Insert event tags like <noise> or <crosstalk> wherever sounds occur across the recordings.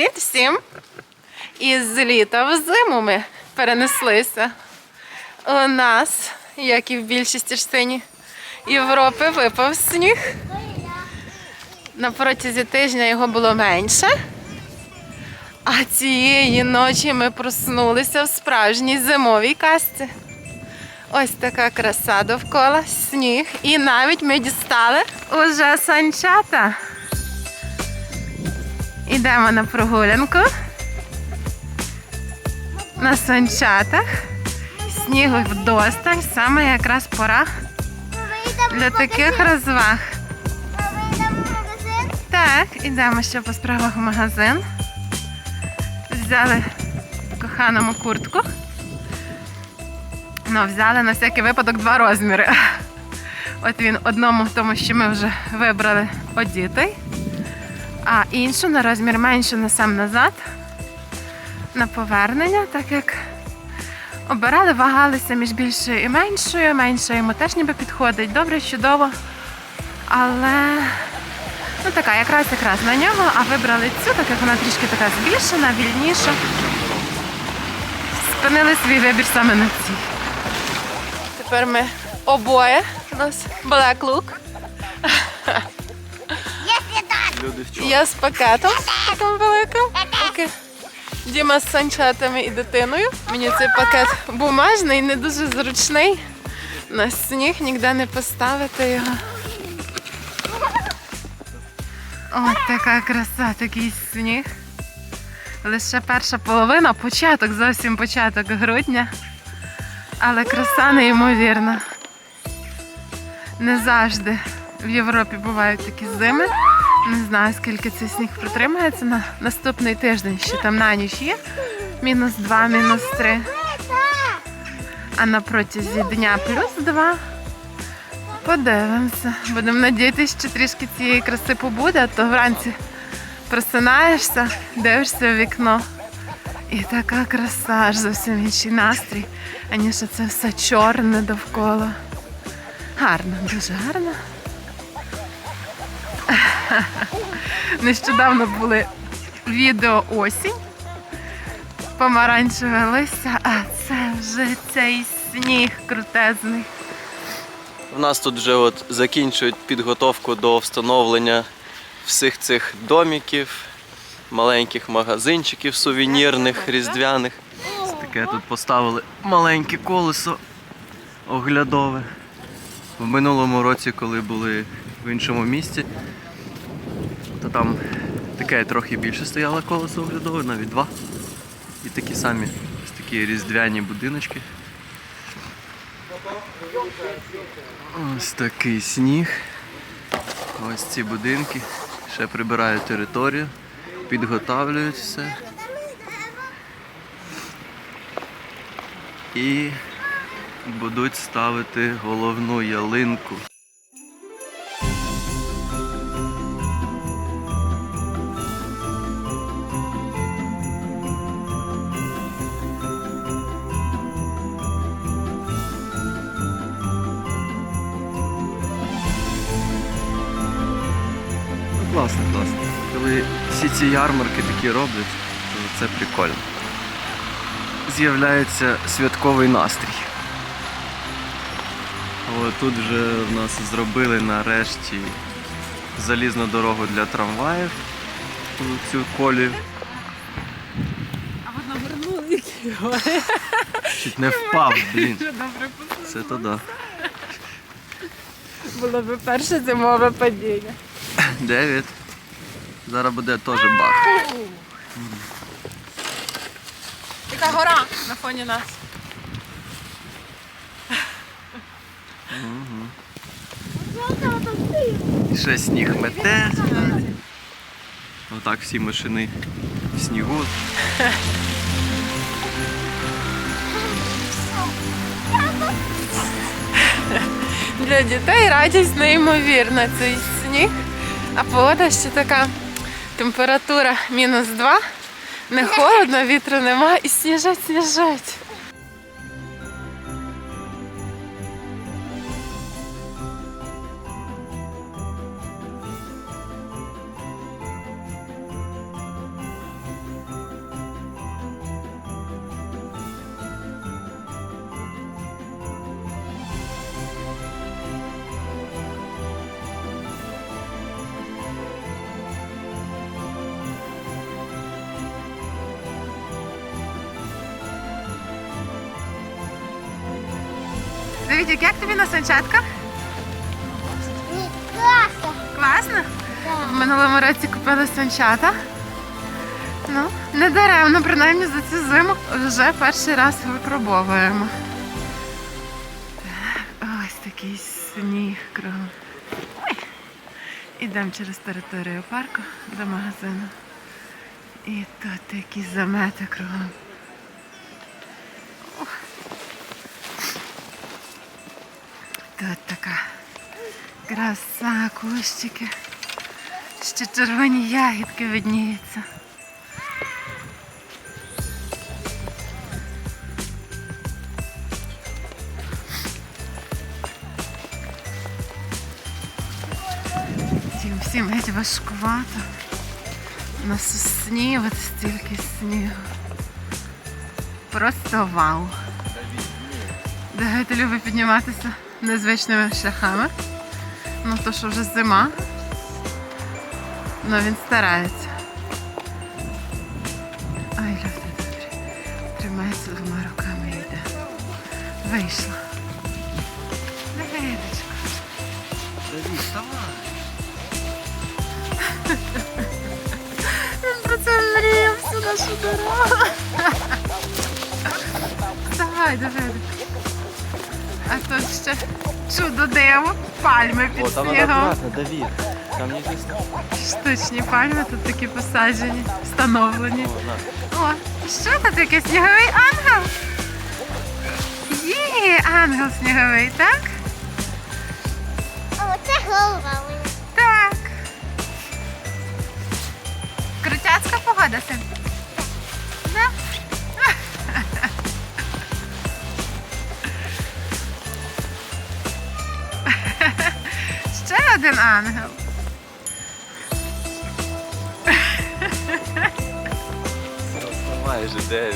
Привіт всім! Із літа в зиму ми перенеслися. У нас, як і в більшості частині Європи, випав сніг. На протязі тижня його було менше. А цієї ночі ми проснулися в справжній зимовій казці. Ось така краса довкола, сніг. І навіть ми дістали уже санчата. Ідемо на прогулянку. На санчатах. Снігу вдосталь, саме якраз пора для таких розваг. Так, ідемо ще по справах в магазин. Взяли коханому куртку. Ну, взяли на всякий випадок два розміри. От він одному, тому що ми вже вибрали одітий, а іншу на розмір менше на сам назад. На повернення, так як обирали, вагалися між більшою і меншою. Менша йому теж ніби підходить. Добре, чудово. Але ну така, якраз якраз на нього, а вибрали цю, так як вона трішки така збільшена, вільніша. Спинили свій вибір саме на цій. Тепер ми обоє. У нас black look. Люди в чому? Я з пакетом таким великим. Поки Діма з санчатами і дитиною. Мені цей пакет бумажний, не дуже зручний. На сніг ніде не поставити його. Ось така краса, такий сніг. Лише перша половина, початок, зовсім початок грудня. Але краса неймовірна. Не завжди в Європі бувають такі зими. Не знаю, скільки цей сніг протримається на наступний тиждень, що там на ніч є. Мінус 2, мінус 3. А на протязі дня плюс 2. Подивимося. Будемо надіятися, що трішки цієї краси побуде, а то вранці просинаєшся, дивишся в вікно. І така краса, аж зовсім інший настрій, аніж це все чорне довкола. Гарно, дуже гарно. <laughs> Нещодавно були відео осінь, помаранчеве листя, а це вже цей сніг крутезний. В нас тут вже от закінчують підготовку до встановлення всіх цих домиків, маленьких магазинчиків сувенірних, різдвяних. Ось Таке тут поставили маленьке колесо оглядове. В минулому році, коли були в іншому місці, то там таке трохи більше стояло колесо оглядове, навіть два. І такі самі ось такі різдвяні будиночки. Ось такий сніг. Ось ці будинки. Ще прибирають територію, підготавлюють все. І будуть ставити головну ялинку. Класно, класно. Коли всі ці ярмарки такі роблять, то це прикольно. З'являється святковий настрій. О, тут вже в нас зробили нарешті залізну дорогу для трамваїв. у Цю колію. А от навернули його. Чуть не впав, блін. Це то да. Було б перше зимове падіння. Девід. Зараз буде теж бах. Яка гора на фоні нас. І ще сніг мете. Отак всі машини в снігу. Для дітей радість неймовірна цей сніг. А погода ще така температура мінус 2. Не холодно, вітру нема і сніжать, сніжать. Давидик, як тобі на санчатках? Ні, класно. Класно? Да. В минулому році купили санчата. Ну, не даремно, принаймні за цю зиму вже перший раз випробовуємо. Так, ось такий сніг кругом. Ой. Ідемо через територію парку до магазину. І тут такі замети кругом. Тут така краса, кущики. Ще червоні ягідки видніються. Всім, всім геть важкувато. У нас у сні от стільки снігу. Просто вау. Давайте любить підніматися незвичними шляхами. Ну то що вже зима. Ну він старається. Ай, люди добрі. Тримається двома руками і йде. Вийшла. Вставай. Він про це мріяв всю нашу дорогу. <laughs> Давай, Давидик. А тут ще чудо диво, пальми під О, там снігом. надо аккуратно. Там не. Штучні пальми тут такі посаджені, встановлені. О, на. О, що це таке? Сніговий ангел? Є, ангел сніговий, так? О, це голова. у мене. Так. Крутяцька погода, син. Один ангел. Майже 9.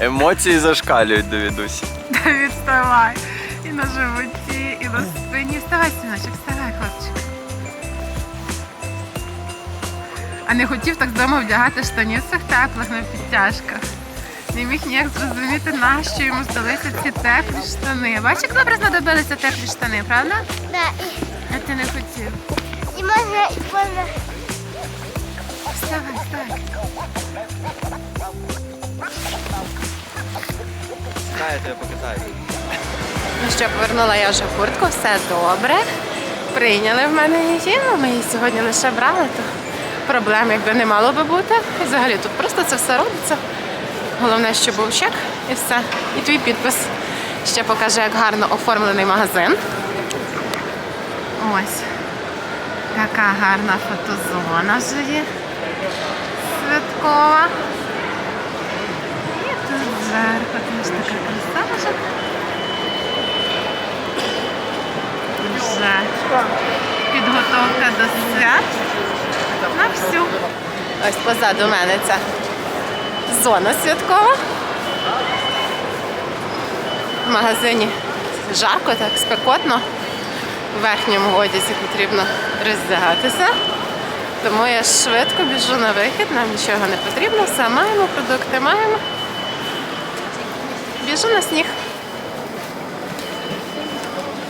Емоції зашкалюють до відусі. <laughs> Давід, вставай. І на животі, і на спині. Вставай, синочок, вставай, хлопчик. А не хотів так вдома вдягати штанів цих теплих на підтяжках. Не міг ніяк зрозуміти, нащо йому здалися ці теплі штани. Бачиш, як добре знадобилися теплі штани, правда? Да, і, А ти не хотів. і можна, і можна. Вставай, вставай. Знаю, тебе покатаю. Ну що, повернула я вже куртку, все добре. Прийняли в мене її, ну ми її сьогодні лише брали, то проблем якби не мало би бути. І взагалі тут просто це все робиться. Головне, що був чек і все. І твій підпис ще покаже, як гарно оформлений магазин. Ось. Така гарна фотозона вже є. Святкова. І тут зверху теж така краса вже. Вже підготовка до свят на всю. Ось позаду мене ця зона святкова. В магазині жарко, так спекотно. В верхньому одязі потрібно роздягатися. Тому я швидко біжу на вихід, нам нічого не потрібно, все маємо, продукти маємо. Біжу на сніг.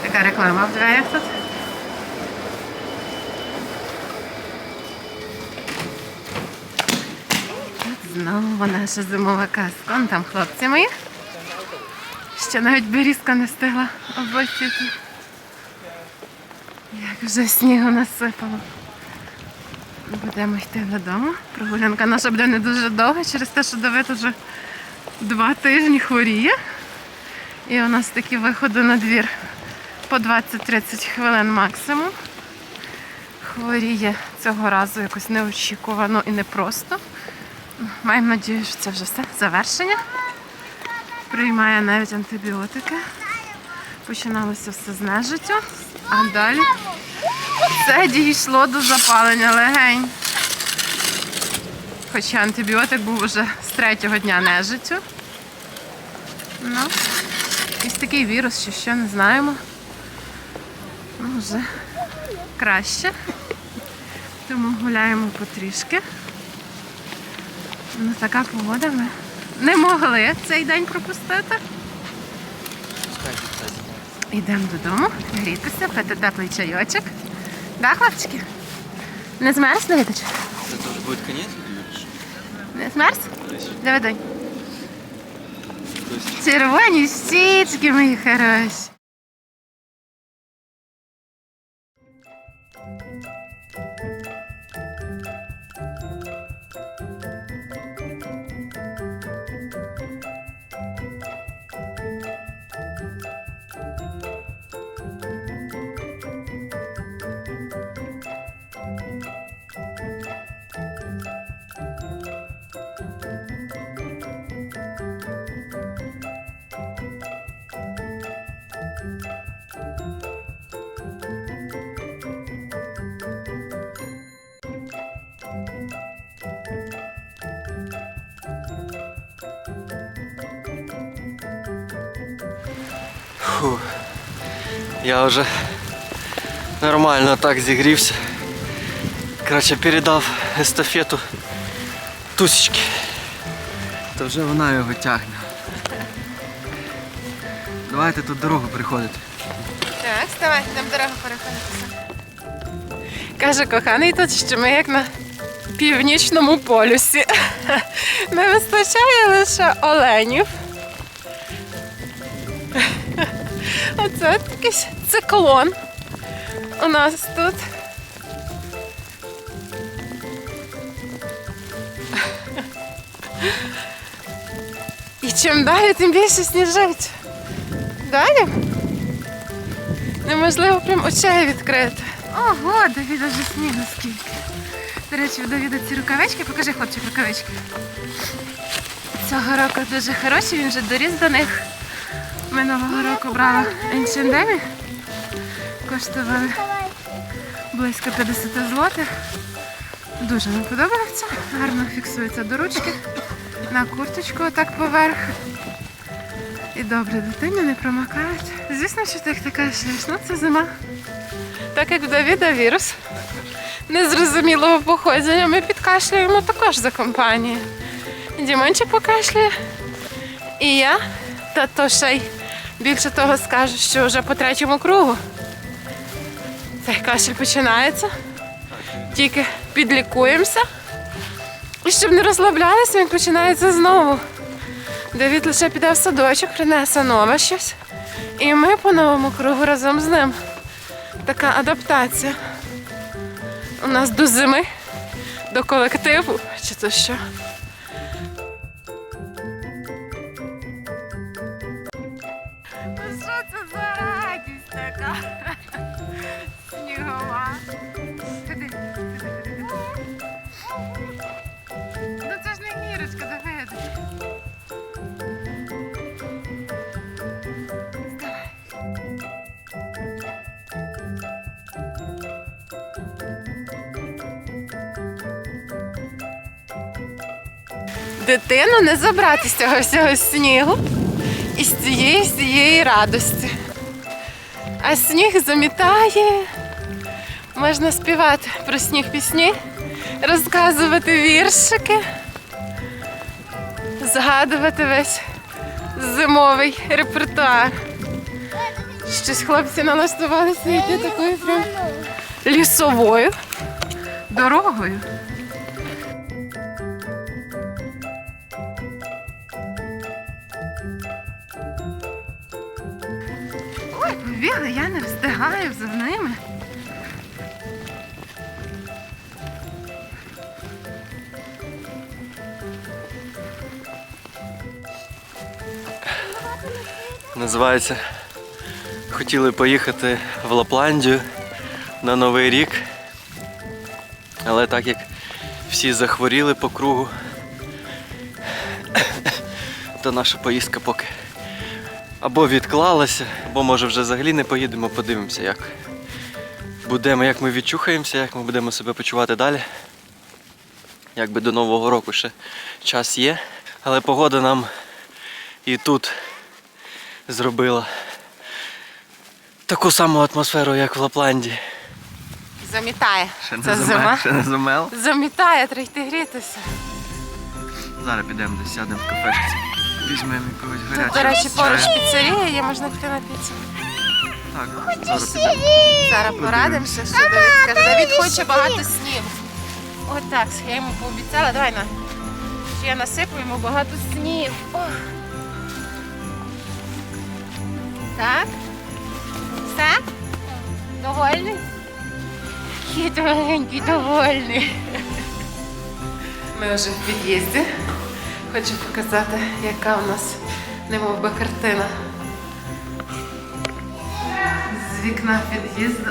Така реклама в дверях тут. Знову наша зимова казка. Вон там хлопці мої. Ще навіть берізка не встигла обосіти. Як вже снігу насипало. Будемо йти додому. Прогулянка наша буде не дуже довга через те, що Давид вже два тижні хворіє. І у нас такі виходи на двір по 20-30 хвилин максимум. Хворіє цього разу якось неочікувано і непросто. Маємо надію, що це вже все завершення. Приймає навіть антибіотики. Починалося все з нежиттю, а далі це дійшло до запалення легень. Хоча антибіотик був вже з третього дня нежиттю. Ну, якийсь такий вірус, що ще не знаємо. Ну, вже краще. Тому гуляємо потрішки. Ну, така погода ми не могли цей день пропустити. Йдемо додому, грітися, пити теплий чайочок. Да, хлопчики? Не змерз, Давидич? Це теж буде конець, Юріш? Не змерз? Давидонь. Червоні щічки, мої хороші. Фу. Я вже нормально так зігрівся. Коротше, передав естафету тусічки. Та вже вона його тягне. Давайте тут дорогу приходити. Так, вставай, нам дорогу переходитися. Каже коханий тут, що ми як на північному полюсі. <laughs> Не вистачає лише оленів. Оце якийсь циклон у нас тут. І чим далі, тим більше сніжить. Далі? Неможливо прям очей відкрити. Ого, Давіда вже снігу скільки. До речі, у Давіда ці рукавички, покажи хлопчик рукавички. Цього року дуже хороші, він вже доріс до них. Минулого року брала H&M. Коштували близько 50 злотих. Дуже нам подобається. Гарно фіксується до ручки. На курточку отак поверх. І добре дитині не промокають. Звісно, що їх така. Ну, це зима. Так як в Давіда вірус незрозумілого походження, ми підкашлюємо також за компанію. Дімончик покашлює. І я, та то ще й більше того скажу, що вже по третьому кругу. Цей кашель починається. Тільки підлікуємося. І щоб не розслаблялися, він починається знову. Давід лише піде в садочок, принесе нове щось. І ми по новому кругу разом з ним. Така адаптація. У нас до зими, до колективу, чи то що. Дитину не забрати з цього всього снігу і з цієї всієї радості. А сніг замітає. Можна співати про сніг пісні, розказувати віршики, згадувати весь зимовий репертуар. Щось хлопці налаштувалися йти такою прям лісовою дорогою. Побігли, я не встигаю за ними. Називається Хотіли поїхати в Лапландію на Новий рік. Але так як всі захворіли по кругу, <coughs> то наша поїздка поки або відклалася, або може вже взагалі не поїдемо, подивимося, як будемо, як ми відчухаємося, як ми будемо себе почувати далі. Якби до Нового року ще час є. Але погода нам і тут зробила таку саму атмосферу, як в Лапландії. Замітає. Це зима. ще не замел. Замітає, треба йти грітися. Зараз підемо десь сядемо в кафешці. Візьмемо якогось Тут, гарячого. до речі, поруч піцерія, є можна піти на піцу. Так, зараз підемо. Зараз порадимося, що Давід скаже. Давід хоче багато снігу. Отак, я йому пообіцяла, давай на. Що я насиплю йому багато снігу. О. Так? Все? Довольний? Який ти маленький, довольний. Ми вже в під'їзді. Хочу показати, яка у нас немов би картина. З вікна під'їзду